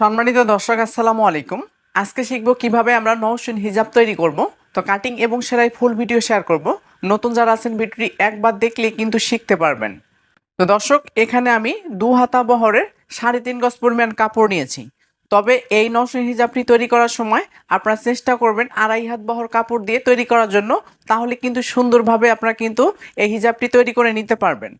সম্মানিত দর্শক, আসসালামু আলাইকুম। আজকে শিখব কীভাবে আমরা নৌসিন হিজাব তৈরি করব। তো কাটিং এবং সেলাই ফুল ভিডিও শেয়ার করব। নতুন যারা আছেন, ভিডিওটি একবার দেখলে কিন্তু শিখতে পারবেন। তো দর্শক, এখানে আমি দু হাতা বহরের সাড়ে তিন গজ পরিমাণ কাপড় নিয়েছি। তবে এই নৌসিন হিজাবটি তৈরি করার সময় আপনারা চেষ্টা করবেন আড়াই হাত বহর কাপড় দিয়ে তৈরি করার জন্য। তাহলে কিন্তু সুন্দরভাবে আপনারা কিন্তু এই হিজাবটি তৈরি করে নিতে পারবেন।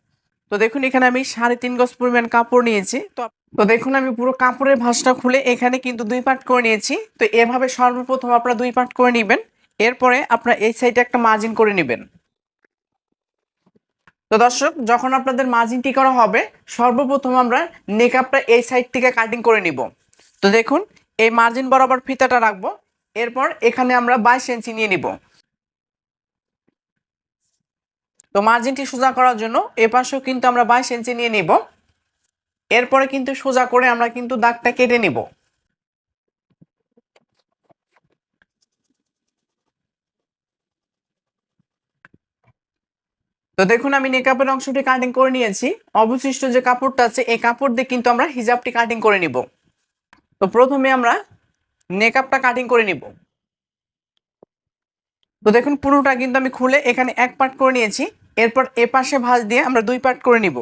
তো দেখুন, এখানে আমি সাড়ে তিন গজ পরিমাণ কাপড় নিয়েছি। তো তো দেখুন, আমি পুরো কাপড়ের ভাঁজটা খুলে এখানে কিন্তু দুই পার্ট করে নিয়েছি। তো এভাবে সর্বপ্রথম আপনারা দুই পার্ট করে নেবেন। এরপরে আপনারা এই সাইডে একটা মার্জিন করে নেবেন। তো দর্শক, যখন আপনাদের মার্জিনটি করা হবে, সর্বপ্রথম আমরা নেকআপটা এই সাইড থেকে কাটিং করে নিব। তো দেখুন, এই মার্জিন বরাবর ফিতাটা রাখব। এরপর এখানে আমরা বাইশ ইঞ্চি নিয়ে নিব। তো মার্জিনটি সোজা করার জন্য এ পাশেও কিন্তু আমরা বাইশ ইঞ্চি নিয়ে নিব। এরপরে কিন্তু সোজা করে আমরা কিন্তু দাগটা কেটে নিব। তো দেখুন, আমি নেকাপের অংশটি কাটিং করে নিয়েছি। অবশিষ্ট যে কাপড়টা আছে, এই কাপড় দিয়ে কিন্তু আমরা হিজাবটি কাটিং করে নিব। তো প্রথমে আমরা নেকাপটা কাটিং করে নিব। তো দেখুন, পুরোটা কিন্তু আমি খুলে এখানে এক পার্ট করে নিয়েছি। এরপর এ পাশে ভাঁজ দিয়ে আমরা দুই পার্ট করে নিব।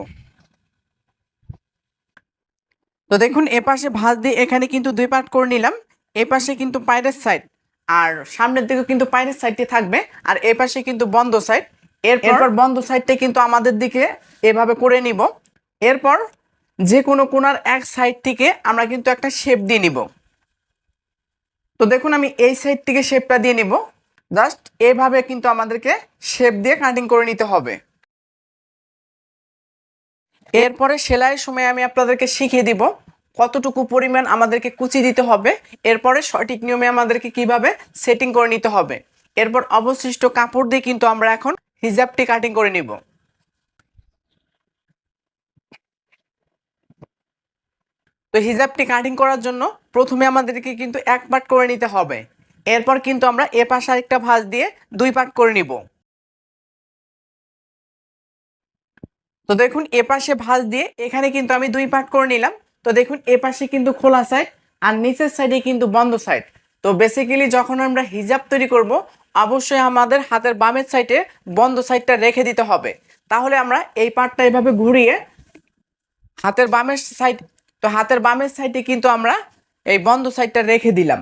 তো দেখুন, এ পাশে ভাঁজ দিয়ে এখানে কিন্তু দুই পার্ট করে নিলাম। এ পাশে কিন্তু পায়ের সাইড আর সামনের দিকে কিন্তু পায়ের সাইডটি থাকবে আর এ পাশে কিন্তু বন্ধ সাইড। এরপর বন্ধ সাইডটা কিন্তু আমাদের দিকে এভাবে করে নিব। এরপর যে কোনো কোনার এক সাইড থেকে আমরা কিন্তু একটা শেপ দিয়ে নিব। তো দেখুন, আমি এই সাইড থেকে শেপটা দিয়ে নিব। জাস্ট এভাবে কিন্তু আমাদেরকে শেপ দিয়ে কাটিং করে নিতে হবে। এরপরে সেলাইয়ের সময় আমি আপনাদেরকে শিখিয়ে দিব কতটুকু পরিমাণ আমাদেরকে কুচি দিতে হবে, এরপরে সঠিক নিয়মে আমাদেরকে কীভাবে সেটিং করে নিতে হবে। এরপর অবশিষ্ট কাপড় দিয়ে কিন্তু আমরা এখন হিজাবটি কাটিং করে নিব। তো হিজাবটি কাটিং করার জন্য প্রথমে আমাদেরকে কিন্তু এক পার্ট করে নিতে হবে। এরপর কিন্তু আমরা এ পাশে আরেকটা ভাঁজ দিয়ে দুই পার্ট করে নিব। তো দেখুন, এ পাশে ভাঁজ দিয়ে এখানে কিন্তু আমি দুই পার্ট করে নিলাম। তো দেখুন, এ পাশে কিন্তু খোলা সাইড আর নিচের সাইডে কিন্তু বন্ধ সাইড তো বেসিক্যালি যখন আমরা হিজাব তৈরি করব, অবশ্যই আমাদের হাতের বামের সাইডে বন্ধ সাইডটা রেখে দিতে হবে। তাহলে আমরা এই পার্টটা এভাবে ঘুরিয়ে হাতের বামের সাইড তো হাতের বামের সাইডে কিন্তু আমরা এই বন্ধ সাইডটা রেখে দিলাম।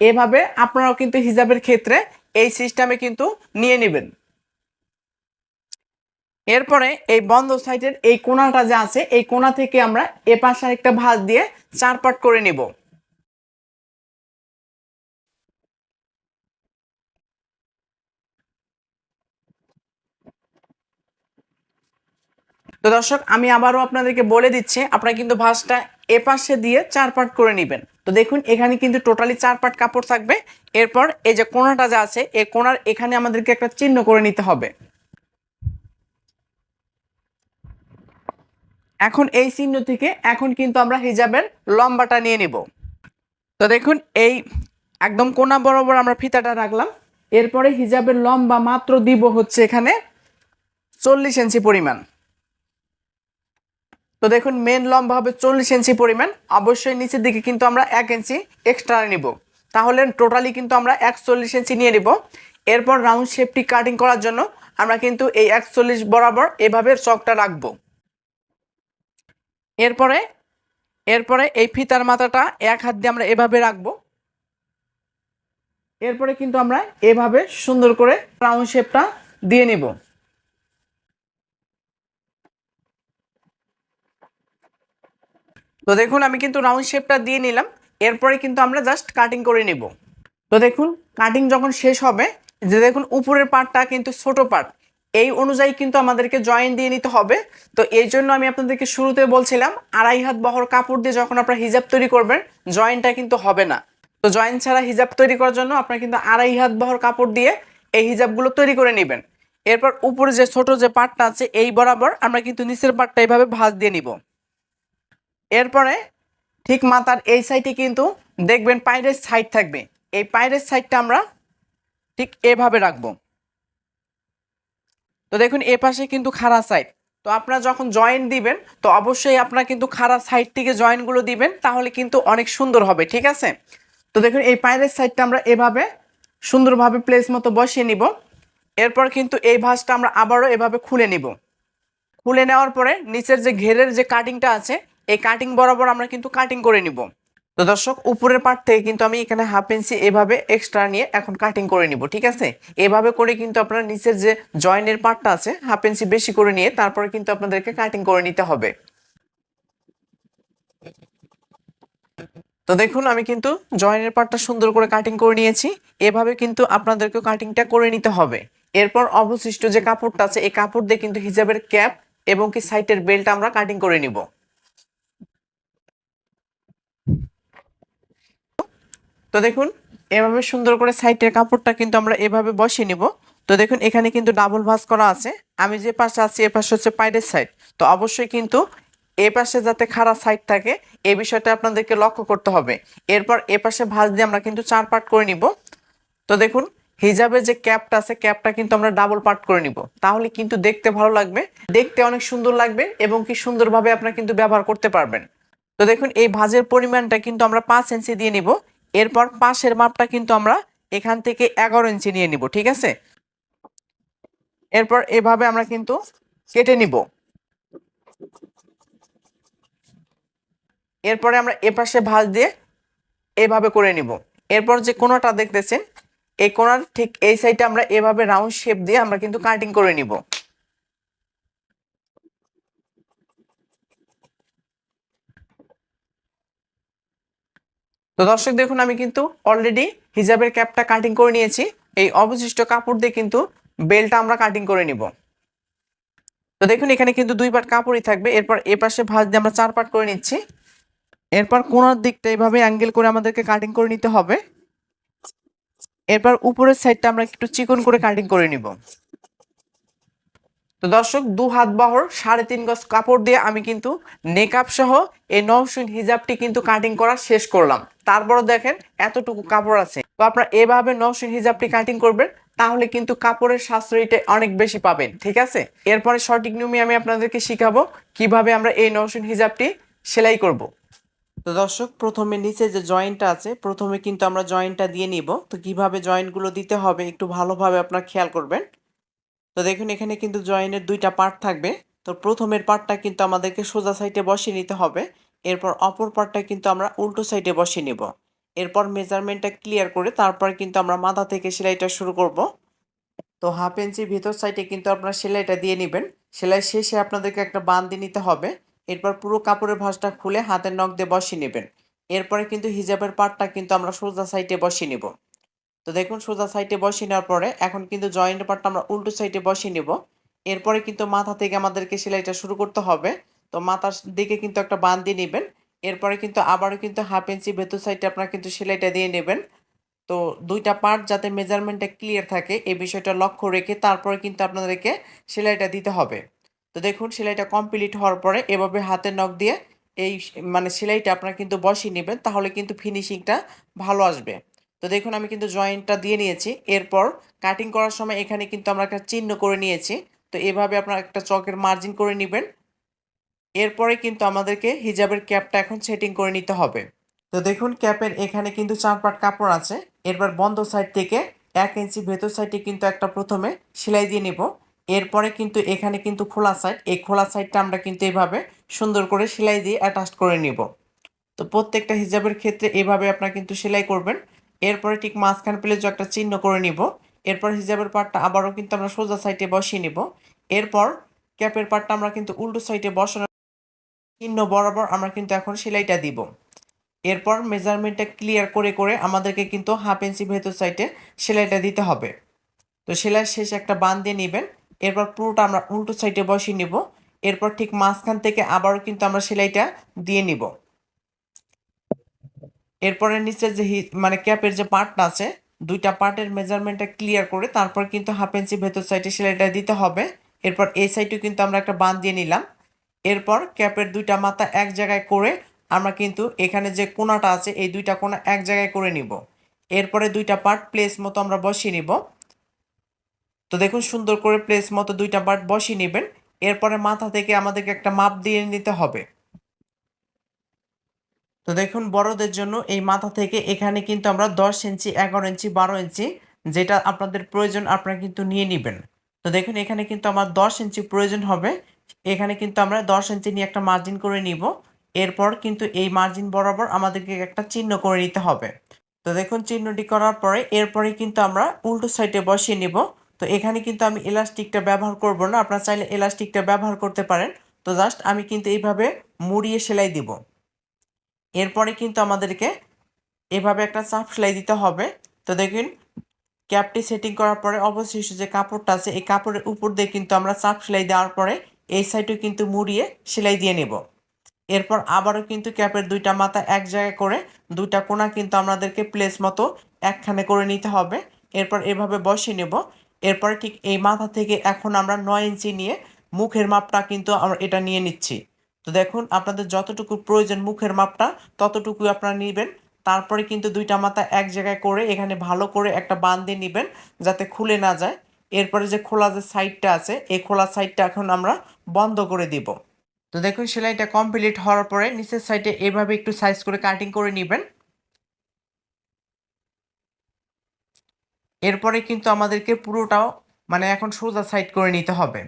এভাবে আপনারাও কিন্তু হিজাবের ক্ষেত্রে এই সিস্টেমে কিন্তু নিয়ে নেবেন। এরপরে এই বন্ধ সাইডের এই কোনাটা যে আছে, এই কোনা থেকে আমরা এ পাশে একটা ভাঁজ দিয়ে চার পাট করে নিব। তো দর্শক, আমি আবারও আপনাদেরকে বলে দিচ্ছি, আপনারা কিন্তু ভাঁজটা এ পাশে দিয়ে চার পাট করে নেবেন। তো দেখুন, এখানে কিন্তু টোটালি চার পাট কাপড় থাকবে। এরপর এই যে কোনাটা যে আছে, এই কোনার এখানে আমাদেরকে একটা চিহ্ন করে নিতে হবে। এখন এই চিহ্ন থেকে এখন কিন্তু আমরা হিজাবের লম্বাটা নিয়ে নিব। তো দেখুন, এই একদম কোনা বরাবর আমরা ফিতাটা রাখলাম। এরপরে হিজাবের লম্বা মাত্র দিব হচ্ছে এখানে চল্লিশ ইঞ্চি পরিমাণ। তো দেখুন মেন লম্বা হবে চল্লিশ ইঞ্চি পরিমাণ। অবশ্যই নিচের দিকে কিন্তু আমরা এক ইঞ্চি এক্সট্রা নিব। তাহলে টোটালি কিন্তু আমরা একচল্লিশ ইঞ্চি নিয়ে নিব। এরপর রাউন্ড শেপটি কাটিং করার জন্য আমরা কিন্তু এই একচল্লিশ বরাবর এভাবে চকটা রাখব। এরপরে এরপরে এই ফিতার মাথাটা এক হাত দিয়ে আমরা এভাবে রাখব। এরপরে কিন্তু আমরা এভাবে সুন্দর করে রাউন্ড শেপটা দিয়ে নিব। তো দেখুন, আমি কিন্তু রাউন্ড শেপটা দিয়ে নিলাম। এরপরে কিন্তু আমরা জাস্ট কাটিং করে নিব। তো দেখুন কাটিং যখন শেষ হবে যে দেখুন, উপরের পার্টটা কিন্তু ছোট পার্ট এই অনুযায়ী কিন্তু আমাদেরকে জয়েন দিয়ে নিতে হবে। তো এই জন্য আমি আপনাদেরকে শুরুতে বলছিলাম, আড়াই হাত বহর কাপড় দিয়ে যখন আপনারা হিজাব তৈরি করবেন জয়েন্টটা কিন্তু হবে না। তো জয়েন্ট ছাড়া হিজাব তৈরি করার জন্য আপনারা কিন্তু আড়াই হাত বহর কাপড় দিয়ে এই হিজাবগুলো তৈরি করে নেবেন। এরপর উপরে যে ছোট যে পার্টটা আছে, এই বরাবর আমরা কিন্তু নিচের পার্টটা এইভাবে ভাঁজ দিয়ে নিব। এরপরে ঠিক মাথার এই সাইডে কিন্তু দেখবেন পায়ের সাইড থাকবে। এই পায়ের সাইডটা আমরা ঠিক এভাবে রাখব। তো দেখুন, এ পাশে কিন্তু খাড়া সাইড তো আপনারা যখন জয়েন দিবেন, তো অবশ্যই আপনারা কিন্তু খাড়া সাইড থেকে জয়েনগুলো দিবেন, তাহলে কিন্তু অনেক সুন্দর হবে, ঠিক আছে? তো দেখুন, এই পায়ের সাইডটা আমরা এভাবে সুন্দরভাবে প্লেস মতো বসিয়ে নিব। এরপর কিন্তু এই ভাঁজটা আমরা আবারও এভাবে খুলে নিব। খুলে নেওয়ার পরে নিচের যে ঘেরের যে কাটিংটা আছে এই কাটিং বরাবর আমরা কিন্তু কাটিং করে নিব। তো দর্শক, উপরের পার্ট থেকে কিন্তু আমি এখানে হাফ ইঞ্চি এভাবে এক্সট্রা নিয়ে এখন কাটিং করে নিব, ঠিক আছে? এভাবে করে কিন্তু আপনার নিচের যে জয়েনের পার্টটা আছে হাফ ইঞ্চি বেশি করে নিয়ে তারপরে কিন্তু আপনাদেরকে কাটিং করে নিতে হবে। তো দেখুন, আমি কিন্তু জয়েনের পার্টটা সুন্দর করে কাটিং করে নিয়েছি, এভাবে কিন্তু আপনাদেরকে কাটিংটা করে নিতে হবে। এরপর অবশিষ্ট যে কাপড়টা আছে, এই কাপড় দিয়ে কিন্তু হিজাবের ক্যাপ এবং কি সাইটের বেল্ট আমরা কাটিং করে নিব। তো দেখুন, এভাবে সুন্দর করে সাইটের কাপড়টা কিন্তু আমরা এভাবে বসিয়ে নিব। তো দেখুন, এখানে কিন্তু ডাবল ভাঁজ করা আছে। আমি যে পাশে আছি, এ পাশে হচ্ছে পাইরের সাইড তো অবশ্যই কিন্তু এ পাশে যাতে খারাপ সাইড থাকে, এ বিষয়টা আপনাদেরকে লক্ষ্য করতে হবে। এরপর এ পাশে ভাঁজ দিয়ে আমরা কিন্তু চার পার্ট করে নিব। তো দেখুন, হিজাবের যে ক্যাপটা আছে, ক্যাপটা কিন্তু আমরা ডাবল পার্ট করে নিব। তাহলে কিন্তু দেখতে ভালো লাগবে। দেখতে অনেক সুন্দর লাগবে এবং কি সুন্দরভাবে আপনারা কিন্তু ব্যবহার করতে পারবেন। তো দেখুন, এই ভাঁজের পরিমাণটা কিন্তু আমরা পাঁচ ইঞ্চি দিয়ে নিব। এরপর পাশের মাপটা কিন্তু আমরা এখান থেকে এগারো ইঞ্চি নিয়ে নিব, ঠিক আছে? এরপর এভাবে আমরা কিন্তু কেটে নিব। এরপরে আমরা এপাশে ভাঁজ দিয়ে এভাবে করে নিব। এরপর যে কোনোটা দেখতেছেন, এই কোনার ঠিক এই সাইডে আমরা এভাবে রাউন্ড শেপ দিয়ে আমরা কিন্তু কাটিং করে নিব। তো দর্শক, দেখুন, আমি কিন্তু অলরেডি হিজাবের ক্যাপটা কাটিং করে নিয়েছি। এই অবশিষ্ট কাপড় দিয়ে কিন্তু বেলটা আমরা কাটিং করে নিব। তো দেখুন, এখানে কিন্তু দুই পাট কাপড়ই থাকবে। এরপর এ পাশে ভাঁজ দিয়ে আমরা চার পাট করে নিচ্ছি। এরপর কোনার দিকটা এইভাবে অ্যাঙ্গেল করে আমাদেরকে কাটিং করে নিতে হবে। এরপর উপরের সাইডটা আমরা একটু চিকন করে কাটিং করে নিব। তো দর্শক, দু হাত বহর, সাড়ে তিন গজ কাপড় দিয়ে আমি কিন্তু নেকআপ সহ এই নৌসুন হিজাবটি কিন্তু কাটিং করা শেষ করলাম। তারপরও দেখেন এতটুকু কাপড় আছে। তো আপনারা এভাবে নৌসুন হিজাবটি কাটিং করবেন, তাহলে কিন্তু কাপড়ের সাশ্রয়টা অনেক বেশি পাবেন, ঠিক আছে? এরপরে সঠিক নিয়মে আমি আপনাদেরকে শিখাবো কীভাবে আমরা এই নৌসুন হিজাবটি সেলাই করব। তো দর্শক, প্রথমে নিচে যে জয়েন্টটা আছে, প্রথমে কিন্তু আমরা জয়েন্টটা দিয়ে নিব। তো কীভাবে জয়েন্টগুলো দিতে হবে একটু ভালোভাবে আপনারা খেয়াল করবেন। তো দেখুন, এখানে কিন্তু জয়েনের দুইটা পার্ট থাকবে। তো প্রথমের পার্টটা কিন্তু আমাদেরকে সোজা সাইডে বসিয়ে নিতে হবে। এরপর অপর পার্টটা কিন্তু আমরা উল্টো সাইডে বসিয়ে নিব। এরপর মেজারমেন্টটা ক্লিয়ার করে তারপর কিন্তু আমরা মাথা থেকে সেলাইটা শুরু করব। তো হাফ ইঞ্চি ভিতর সাইডে কিন্তু আপনারা সেলাইটা দিয়ে নেবেন। সেলাই শেষে আপনাদেরকে একটা বান দিয়ে নিতে হবে। এরপর পুরো কাপড়ের ভাঁজটা খুলে হাতের নখ দিয়ে বসিয়ে নেবেন। এরপরে কিন্তু হিজাবের পার্টটা কিন্তু আমরা সোজা সাইডে বসিয়ে নিব। তো দেখুন, সোজা সাইডে বসিয়ে নেওয়ার পরে এখন কিন্তু জয়েন্ট পার্টটা আমরা উল্টো সাইডে বসিয়ে নেব। এরপরে কিন্তু মাথা থেকে আমাদেরকে সেলাইটা শুরু করতে হবে। তো মাথার দিকে কিন্তু একটা বান দিয়ে নেবেন। এরপরে কিন্তু আবারও কিন্তু হাফ ইঞ্চি ভেতর সাইডে আপনারা কিন্তু সেলাইটা দিয়ে নেবেন। তো দুইটা পার্ট যাতে মেজারমেন্টটা ক্লিয়ার থাকে, এই বিষয়টা লক্ষ্য রেখে তারপরে কিন্তু আপনাদেরকে সেলাইটা দিতে হবে। তো দেখুন, সেলাইটা কমপ্লিট হওয়ার পরে এভাবে হাতের নখ দিয়ে এই মানে সেলাইটা আপনারা কিন্তু বসিয়ে নেবেন, তাহলে কিন্তু ফিনিশিংটা ভালো আসবে। তো দেখুন, আমি কিন্তু জয়েন্টটা দিয়ে নিয়েছি। এরপর কাটিং করার সময় এখানে কিন্তু আমরা একটা চিহ্ন করে নিয়েছি। তো এভাবে আপনারা একটা চকের মার্জিন করে নেবেন। এরপরে কিন্তু আমাদেরকে হিজাবের ক্যাপটা এখন সেটিং করে নিতে হবে। তো দেখুন ক্যাপের এখানে কিন্তু চার পাট কাপড় আছে। এরপর বন্ধ সাইড থেকে এক ইঞ্চি ভেতর সাইডে কিন্তু একটা প্রথমে সেলাই দিয়ে নেব। এরপরে কিন্তু এখানে কিন্তু খোলা সাইড এই খোলা সাইডটা আমরা কিন্তু এভাবে সুন্দর করে সেলাই দিয়ে অ্যাটাচ করে নিব। তো প্রত্যেকটা হিজাবের ক্ষেত্রে এভাবে আপনারা কিন্তু সেলাই করবেন। এরপরে ঠিক মাঝখান প্লেজও একটা চিহ্ন করে নিব। এরপর হিজাবের পাটটা আবারও কিন্তু আমরা সোজা সাইডে বসিয়ে নিব। এরপর ক্যাপের পাটটা আমরা কিন্তু উল্টো সাইডে বসানো চিহ্ন বরাবর আমরা কিন্তু এখন সেলাইটা দিব। এরপর মেজারমেন্টটা ক্লিয়ার করে করে আমাদেরকে কিন্তু হাফ ইঞ্চি ভেতর সাইডে সেলাইটা দিতে হবে। তো সেলাই শেষে একটা বান দিয়ে নেবেন। এরপর পুরোটা আমরা উল্টো সাইডে বসিয়ে নিব। এরপর ঠিক মাঝখান থেকে আবারও কিন্তু আমরা সেলাইটা দিয়ে নিব। এরপরে নিচে যে মানে ক্যাপের যে পার্টটা আছে, দুইটা পার্টের মেজারমেন্টটা ক্লিয়ার করে তারপর কিন্তু হাফ ইঞ্চি ভেতর সাইডে সেলাইটা দিতে হবে। এরপর এই সাইডেও কিন্তু আমরা একটা বান দিয়ে নিলাম। এরপর ক্যাপের দুইটা মাথা এক জায়গায় করে আমরা কিন্তু এখানে যে কোনাটা আছে, এই দুইটা কোনা এক জায়গায় করে নিব। এরপরে দুইটা পার্ট প্লেস মতো আমরা বসিয়ে নিব। তো দেখুন সুন্দর করে প্লেস মতো দুইটা পার্ট বসিয়ে নেবেন। এরপরে মাথা থেকে আমাদেরকে একটা মাপ দিয়ে নিতে হবে। তো দেখুন, বড়দের জন্য এই মাথা থেকে এখানে কিন্তু আমরা দশ ইঞ্চি, এগারো ইঞ্চি, বারো ইঞ্চি যেটা আপনাদের প্রয়োজন আপনারা কিন্তু নিয়ে নেবেন। তো দেখুন, এখানে কিন্তু আমার দশ ইঞ্চি প্রয়োজন হবে। এখানে কিন্তু আমরা দশ ইঞ্চি নিয়ে একটা মার্জিন করে নিব। এরপর কিন্তু এই মার্জিন বরাবর আমাদেরকে একটা চিহ্ন করে নিতে হবে। তো দেখুন, চিহ্নটি করার পরে এরপরে কিন্তু আমরা উল্টো সাইডে বসিয়ে নিব। তো এখানে কিন্তু আমি এলাস্টিকটা ব্যবহার করব না। আপনারা চাইলে এলাস্টিকটা ব্যবহার করতে পারেন। তো জাস্ট আমি কিন্তু এইভাবে মুড়িয়ে সেলাই দিব। এরপরে কিন্তু আমাদেরকে এভাবে একটা চাপ সেলাই দিতে হবে। তো দেখুন, ক্যাপটি সেটিং করার পরে অবশিষ্ট যে কাপড়টা আছে, এই কাপড়ের উপর দিয়ে কিন্তু আমরা চাপ সেলাই দেওয়ার পরে এই সাইডে কিন্তু মুড়িয়ে সেলাই দিয়ে নেব। এরপর আবারও কিন্তু ক্যাপের দুইটা মাথা এক জায়গায় করে দুইটা কোনা কিন্তু আমাদেরকে প্লেস মতো একখানে করে নিতে হবে। এরপর এভাবে বসিয়ে নেব। এরপরে ঠিক এই মাথা থেকে এখন আমরা নয় ইঞ্চি নিয়ে মুখের মাপটা কিন্তু আমরা এটা নিয়ে নিচ্ছি। তো দেখুন, আপনাদের যতটুকু প্রয়োজন মুখের মাপটা ততটুকু আপনারা নেবেন। তারপরে কিন্তু দুইটা মাথা এক জায়গায় করে, এখানে ভালো করে একটা বান দিয়ে নেবেন যাতে খুলে না যায়। এরপরে যে খোলা যে সাইডটা আছে, এই খোলা সাইডটা এখন আমরা বন্ধ করে দিব। তো দেখুন, সেলাইটা কমপ্লিট হওয়ার পরে নিচের সাইডে এভাবে একটু সাইজ করে কাটিং করে নেবেন। এরপরে কিন্তু আমাদেরকে পুরোটাও মানে এখন সোজা সাইড করে নিতে হবে।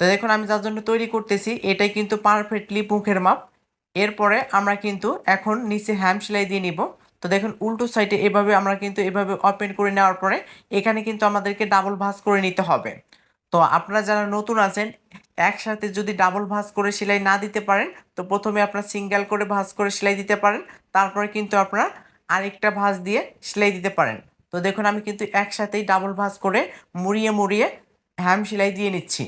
তো দেখুন, আমি যার জন্য তৈরি করতেছি, এটাই কিন্তু পারফেক্টলি মুখের মাপ। এরপরে আমরা কিন্তু এখন নিচে হ্যাম সেলাই দিয়ে নিব। তো দেখুন, উল্টো সাইডে এভাবে আমরা কিন্তু এভাবে ওপেন করে নেওয়ার পরে এখানে কিন্তু আমাদেরকে ডাবল ভাঁজ করে নিতে হবে। তো আপনারা যারা নতুন আছেন, একসাথে যদি ডাবল ভাঁজ করে সেলাই না দিতে পারেন, তো প্রথমে আপনার সিঙ্গেল করে ভাঁজ করে সেলাই দিতে পারেন, তারপরে কিন্তু আপনারা আরেকটা ভাঁজ দিয়ে সেলাই দিতে পারেন। তো দেখুন, আমি কিন্তু একসাথেই ডাবল ভাঁজ করে মুড়িয়ে মুড়িয়ে হ্যাম সেলাই দিয়ে নিচ্ছি।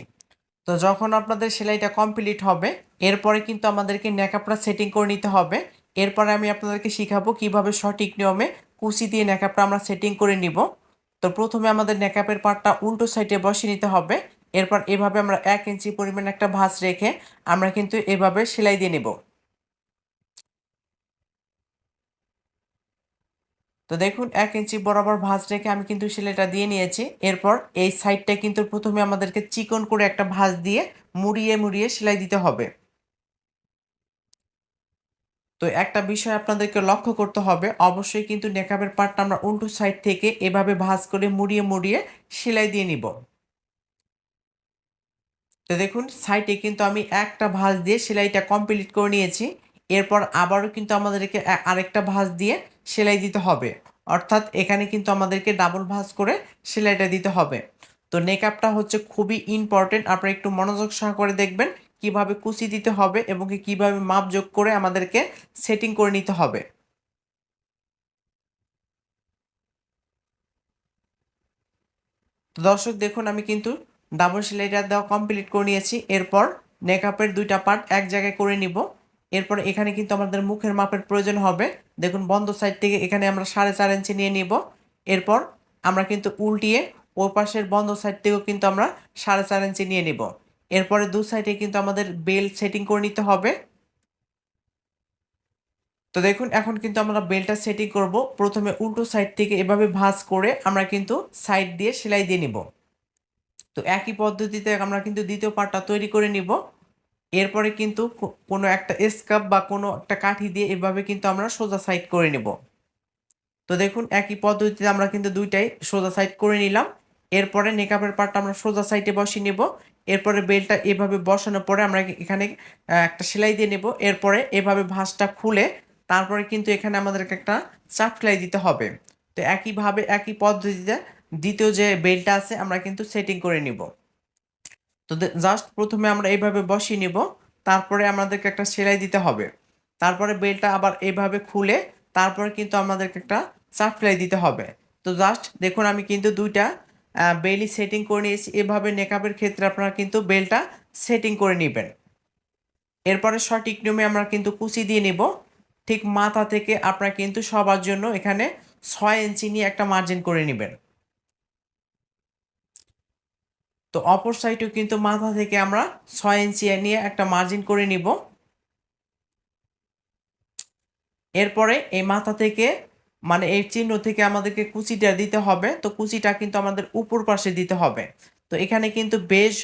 তো যখন আপনাদের সেলাইটা কমপ্লিট হবে, এরপরে কিন্তু আমাদেরকে নেকাপটা সেটিং করে নিতে হবে। এরপরে আমি আপনাদেরকে শিখাবো কীভাবে সঠিক নিয়মে কুচি দিয়ে ন্যাকাপটা আমরা সেটিং করে নিব। তো প্রথমে আমাদের ন্যাকাপের পাটটা উল্টো সাইডে বসিয়ে নিতে হবে। এরপর এভাবে আমরা এক ইঞ্চি পরিমাণ একটা ভাঁজ রেখে আমরা কিন্তু এভাবে সেলাই দিয়ে নেব। তো দেখুন, এক ইঞ্চি বরাবর ভাঁজ রেখে আমি কিন্তু সেলাইটা দিয়ে নিয়েছি। এরপর এই সাইডটা কিন্তু প্রথমে আমাদেরকে চিকন করে একটা ভাঁজ দিয়ে মুড়িয়ে মুড়িয়ে সেলাই দিতে হবে। তো একটা বিষয় আপনাদেরকে লক্ষ্য করতে হবে, অবশ্যই কিন্তু নেকাবের পার্টটা আমরা উল্টো সাইড থেকে এভাবে ভাঁজ করে মুড়িয়ে মুড়িয়ে সেলাই দিয়ে নিব। তো দেখুন, সাইডে কিন্তু আমি একটা ভাঁজ দিয়ে সেলাইটা কমপ্লিট করে নিয়েছি। এরপর আবারও কিন্তু আমাদেরকে আরেকটা ভাঁজ দিয়ে সেলাই দিতে হবে। অর্থাৎ এখানে কিন্তু আমাদেরকে ডাবল ভাঁজ করে সেলাইটা দিতে হবে। তো নেকআপটা হচ্ছে খুবই ইম্পর্টেন্ট আপনারা একটু মনোযোগ সহকারে দেখবেন কীভাবে কুচি দিতে হবে এবং কীভাবে মাপ যোগ করে আমাদেরকে সেটিং করে নিতে হবে। তো দর্শক, দেখুন আমি কিন্তু ডাবল সেলাইটা দেওয়া কমপ্লিট করে নিয়েছি। এরপর নেকআপের দুইটা পার্ট এক জায়গায় করে নিব। এরপর এখানে কিন্তু আমাদের মুখের মাপের প্রয়োজন হবে। দেখুন, বন্ধ সাইড থেকে এখানে আমরা সাড়ে চার ইঞ্চি নিয়ে নিব। এরপর আমরা কিন্তু উল্টিয়ে ওই পাশের বন্ধ সাইড থেকেও কিন্তু আমরা সাড়ে চার ইঞ্চি নিয়ে নিব। এরপরে দু সাইডে কিন্তু আমাদের বেল্ট সেটিং করে নিতে হবে। তো দেখুন, এখন কিন্তু আমরা বেলটা সেটিং করব। প্রথমে উল্টো সাইড থেকে এভাবে ভাঁজ করে আমরা কিন্তু সাইড দিয়ে সেলাই দিয়ে নিব। তো একই পদ্ধতিতে আমরা কিন্তু দ্বিতীয় পার্টটা তৈরি করে নিব। এরপরে কিন্তু কোনো একটা স্কাপ বা কোনো একটা কাঠি দিয়ে এভাবে কিন্তু আমরা সোজা সাইড করে নেব। তো দেখুন, একই পদ্ধতিতে আমরা কিন্তু দুইটাই সোজা সাইড করে নিলাম। এরপরে নেকাপের পার্টটা আমরা সোজা সাইডে বসিয়ে নেব। এরপরে বেলটা এভাবে বসানোর পরে আমরা এখানে একটা সেলাই দিয়ে নেব। এরপরে এভাবে ভাঁজটা খুলে তারপরে কিন্তু এখানে আমাদেরকে একটা চাপ সেলাই দিতে হবে। তো একইভাবে, একই পদ্ধতিতে দ্বিতীয় যে বেলটা আছে, আমরা কিন্তু সেটিং করে নিব। তো জাস্ট প্রথমে আমরা এইভাবে বসিয়ে নিব, তারপরে আমাদেরকে একটা সেলাই দিতে হবে। তারপরে বেলটা আবার এইভাবে খুলে, তারপরে কিন্তু আমাদেরকে একটা চাপ সেলাই দিতে হবে। তো জাস্ট দেখুন আমি কিন্তু দুইটা বেলই সেটিং করে নিয়েছি। এভাবে নেকাপের ক্ষেত্রে আপনারা কিন্তু বেলটা সেটিং করে নেবেন। এরপরে সঠিক নিয়মে আমরা কিন্তু কুচি দিয়ে নিব। ঠিক মাথা থেকে আপনারা কিন্তু সবার জন্য এখানে ছয় ইঞ্চি নিয়ে একটা মার্জিন করে নেবেন। তো অপর সাইডেও কিন্তু মাথা থেকে আমরা ছয় ইঞ্চি নিয়ে একটা মার্জিন করে নিব। এরপরে এই মাথা থেকে মানে এই চিহ্ন থেকে আমাদেরকে কুচিটা দিতে হবে। তো কুচিটা কিন্তু আমাদের উপর পাশে দিতে হবে। তো এখানে কিন্তু বেশ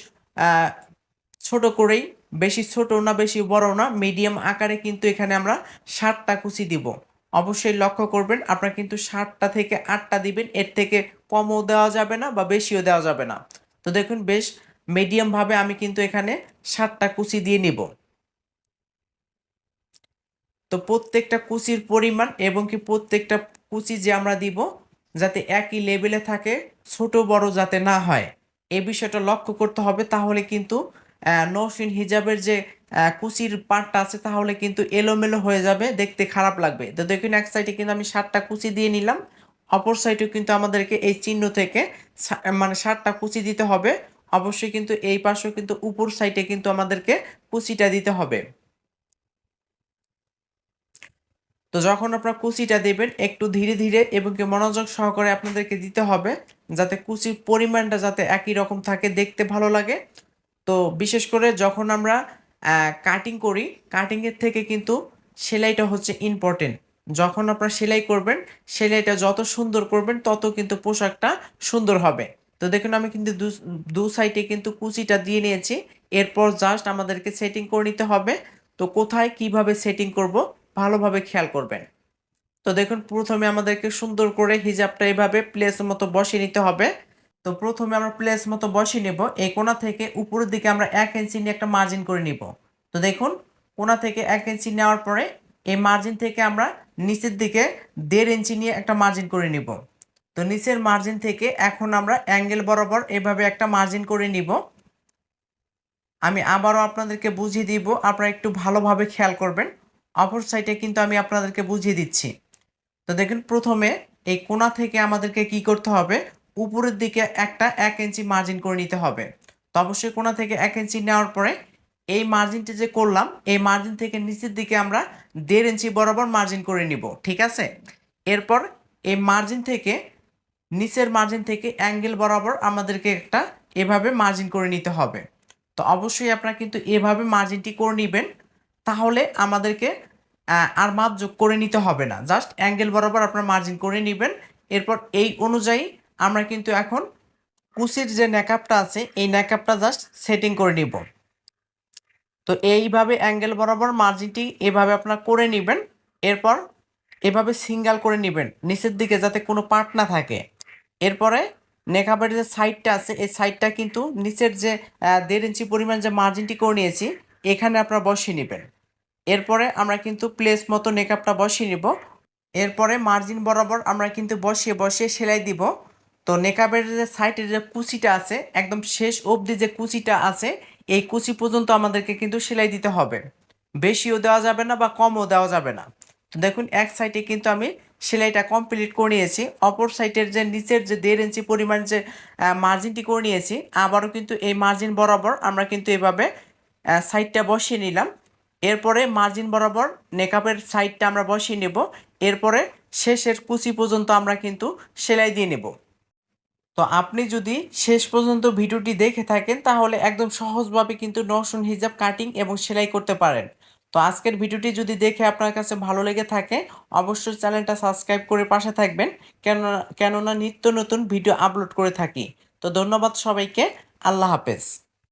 ছোট করেই, বেশি ছোট না, বেশি বড় না মিডিয়াম আকারে কিন্তু এখানে আমরা ষাটটা কুচি দিব। অবশ্যই লক্ষ্য করবেন, আপনারা কিন্তু ষাটটা থেকে আটটা দিবেন। এর থেকে কমও দেওয়া যাবে না বা বেশিও দেওয়া যাবে না। তো দেখুন বেশ মিডিয়ামভাবে আমি কিন্তু এখানে ষাটটা কুচি দিয়ে নিব। তো প্রত্যেকটা কুচির পরিমাণ এবং কি প্রত্যেকটা কুচি যে আমরা দিব যাতে একই লেভেলে থাকে, ছোট বড় যাতে না হয় এই বিষয়টা লক্ষ্য করতে হবে। তাহলে কিন্তু নৌসিন হিজাবের যে কুচির পার্টটা আছে, তাহলে কিন্তু এলোমেলো হয়ে যাবে, দেখতে খারাপ লাগবে। তো দেখুন এক সাইডে কিন্তু আমি ষাটটা কুচি দিয়ে নিলাম। অপর সাইডেও কিন্তু আমাদেরকে এই চিহ্ন থেকে মানে সারটা কুচি দিতে হবে। অবশ্যই কিন্তু এই পাশেও কিন্তু উপর সাইডে কিন্তু আমাদেরকে কুচিটা দিতে হবে। তো যখন আপনারা কুচিটা দেবেন, একটু ধীরে ধীরে এবং কি মনোযোগ সহকারে আপনাদেরকে দিতে হবে, যাতে কুচির পরিমাণটা যাতে একই রকম থাকে, দেখতে ভালো লাগে। তো বিশেষ করে যখন আমরা কাটিং করি কাটিংয়ের থেকে কিন্তু সেলাইটা হচ্ছে ইম্পর্টেন্ট যখন আপনারা সেলাই করবেন, সেলাইটা যত সুন্দর করবেন, তত কিন্তু পোশাকটা সুন্দর হবে। তো দেখুন, আমি কিন্তু দু সাইডে কিন্তু কুচিটা দিয়ে নিয়েছি। এরপর জাস্ট আমাদেরকে সেটিং করে নিতে হবে। তো কোথায় কীভাবে সেটিং করব, ভালোভাবে খেয়াল করবেন। তো দেখুন, প্রথমে আমাদেরকে সুন্দর করে হিজাবটা এভাবে প্লেস মতো বসিয়ে নিতে হবে। তো প্রথমে আমরা প্লেস মতো বসিয়ে নেব। এই কোণা থেকে উপরের দিকে আমরা এক ইঞ্চি নিয়ে একটা মার্জিন করে নিব। তো দেখুন কোণা থেকে এক ইঞ্চি নেওয়ার পরে এই মার্জিন থেকে আমরা নিচের দিকে দেড় ইঞ্চি নিয়ে একটা মার্জিন করে নিব। তো নিচের মার্জিন থেকে এখন আমরা অ্যাঙ্গেল বরাবর এভাবে একটা মার্জিন করে নিব। আমি আবারও আপনাদেরকে বুঝিয়ে দিব, আপনারা একটু ভালোভাবে খেয়াল করবেন। অপর সাইডে কিন্তু আমি আপনাদেরকে বুঝিয়ে দিচ্ছি। তো দেখুন, প্রথমে এই কোণা থেকে আমাদেরকে কি করতে হবে? উপরের দিকে একটা এক ইঞ্চি মার্জিন করে নিতে হবে। তো অবশ্যই কোণা থেকে এক ইঞ্চি নেওয়ার পরে এই মার্জিনটা যে করলাম, এই মার্জিন থেকে নিচের দিকে আমরা দেড় ইঞ্চি বরাবর মার্জিন করে নিব, ঠিক আছে? এরপর এই মার্জিন থেকে নিচের মার্জিন থেকে অ্যাঙ্গেল বরাবর আমাদেরকে একটা এভাবে মার্জিন করে নিতে হবে। তো অবশ্যই আপনারা কিন্তু এভাবে মার্জিনটি করে নেবেন, তাহলে আমাদেরকে আর মাপ যোগ করে নিতে হবে না। জাস্ট অ্যাঙ্গেল বরাবর আপনার মার্জিন করে নেবেন। এরপর এই অনুযায়ী আমরা কিন্তু এখন কুচির যে ন্যাকআপটা আছে, এই ন্যাকআপটা জাস্ট সেটিং করে নিব। তো এইভাবে অ্যাঙ্গেল বরাবর মার্জিনটি এভাবে আপনার করে নেবেন। এরপর এভাবে সিঙ্গাল করে নেবেন, নিচের দিকে যাতে কোনো পার্ট না থাকে। এরপরে নেকাবের যে সাইডটা আছে, এই সাইডটা কিন্তু নিচের যে দেড় ইঞ্চি পরিমাণ যে মার্জিনটি করে নিয়েছি, এখানে আপনারা বসিয়ে নেবেন। এরপরে আমরা কিন্তু প্লেস মতো নেকআপটা বসিয়ে নিব। এরপরে মার্জিন বরাবর আমরা কিন্তু বসিয়ে বসিয়ে সেলাই দিব। তো নেকাবের যে সাইডের যে কুচিটা আছে, একদম শেষ অবধি যে কুচিটা আছে এই কুচি পর্যন্ত আমাদেরকে কিন্তু সেলাই দিতে হবে। বেশিও দেওয়া যাবে না বা কমও দেওয়া যাবে না। তো দেখুন, এক সাইডে কিন্তু আমি সেলাইটা কমপ্লিট করে নিয়েছি। অপর সাইডের যে নিচের যে দেড় ইঞ্চি পরিমাণ যে মার্জিনটি করে নিয়েছি, আবারও কিন্তু এই মার্জিন বরাবর আমরা কিন্তু এভাবে সাইডটা বসিয়ে নিলাম। এরপরে মার্জিন বরাবর নেকাপের সাইডটা আমরা বসিয়ে নেব। এরপরে শেষের কুচি পর্যন্ত আমরা কিন্তু সেলাই দিয়ে নেব। তো আপনি যদি শেষ পর্যন্ত ভিডিওটি দেখে থাকেন, তাহলে একদম সহজভাবে কিন্তু নশন হিজাব কাটিং এবং সেলাই করতে পারেন। তো আজকের ভিডিওটি যদি দেখে আপনার কাছে ভালো লেগে থাকে, অবশ্যই চ্যানেলটা সাবস্ক্রাইব করে পাশে থাকবেন, কেননা কেননা নিত্য নতুন ভিডিও আপলোড করে থাকি। তো ধন্যবাদ সবাইকে, আল্লাহ হাফেজ।